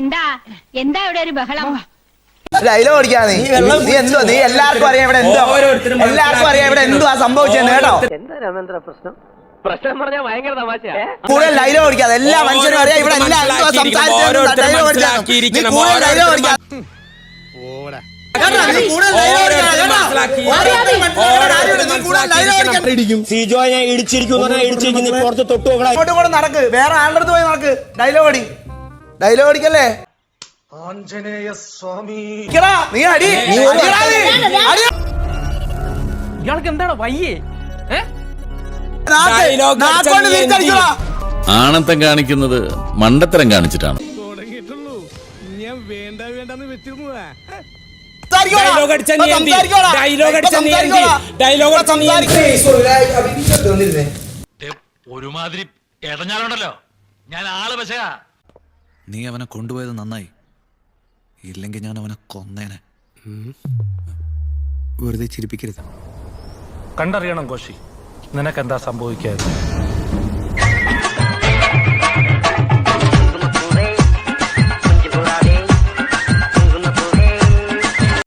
എന്താ? എന്താ ഇവിടെ ഒരു ബഹളം? ഡയലോഗ് അടിക്കാ നീ. നീ എന്തോ നീ എല്ലാവർക്കും അറിയാം ഇവിടെ എന്തോ. എല്ലാവർക്കും അറിയാം ഇവിടെ സംഭവിച്ചെന്ന് കേട്ടോ. എന്താ രാമേന്ദ്ര പ്രശ്നം? പ്രശ്നം പറഞ്ഞാൽ ഭയങ്കര തമാശയാ. കൂടുതൽ ഡയലോഗ് അടിക്കാതെ എല്ലാ മനുഷ്യനും അറിയാം. ഇവിടെ എല്ലാം എന്തുവാ ഓരോരുത്തരും ഡയലോഗ് അടിക്കാതെ നീ മനസ്സിലാക്കിയിരിക്കണം, കൂടുതൽ ഡയലോഗ് ഓരോരുത്തരും അടിക്കാതെ കേട്ടോ, നീ കൂടുതൽ dialogue അടിക്കാതെ, കേട്ടോ. ഓരോരുത്തരും മനസ്സിലാക്കണം, ആരും നീ കൂടുതൽ dialogue അടിക്കാതെ. സിജോയെ ഇടിച്ചിരിക്കും ഇടിച്ചിരിക്കും നീ പുറത്ത് തൊട്ടു നോക്കണ അങ്ങോട്ടും ഇങ്ങോട്ടും നടക്ക്. വേറെ ആളുടെ അടുത്ത് പോയി നടക്ക്. ഡയലോഗ് അടി ഡയലോഗ് അടിക്കല്ലേ ആഞ്ജനേയ സ്വാമി നീ. അടി. ഇയാൾക്ക് എന്താണ് വയ്യേ. ആണത്തം കാണിക്കുന്നത് മണ്ടത്തരം കാണിച്ചിട്ടാണ് എന്ത്? സംസാരിക്കോടാ. Dialogue അടിച്ചാൽ നീ എന്ത്? സംസാരിക്കോടാ. ഒരുമാതിരി ഇടഞ്ഞാലുണ്ടല്ലോ ഞാൻ ആൾ പക്ഷേ നീ അവനെ കൊണ്ടുപോയത് നന്നായി. ഇല്ലെങ്കിൽ ഞാൻ അവനെ കൊന്നേനെ. വെറുതെ ചിരിപ്പിക്കരുത്. കണ്ടറിയണം കോശി. നിനക്കെന്താ സംഭവിക്കാതെ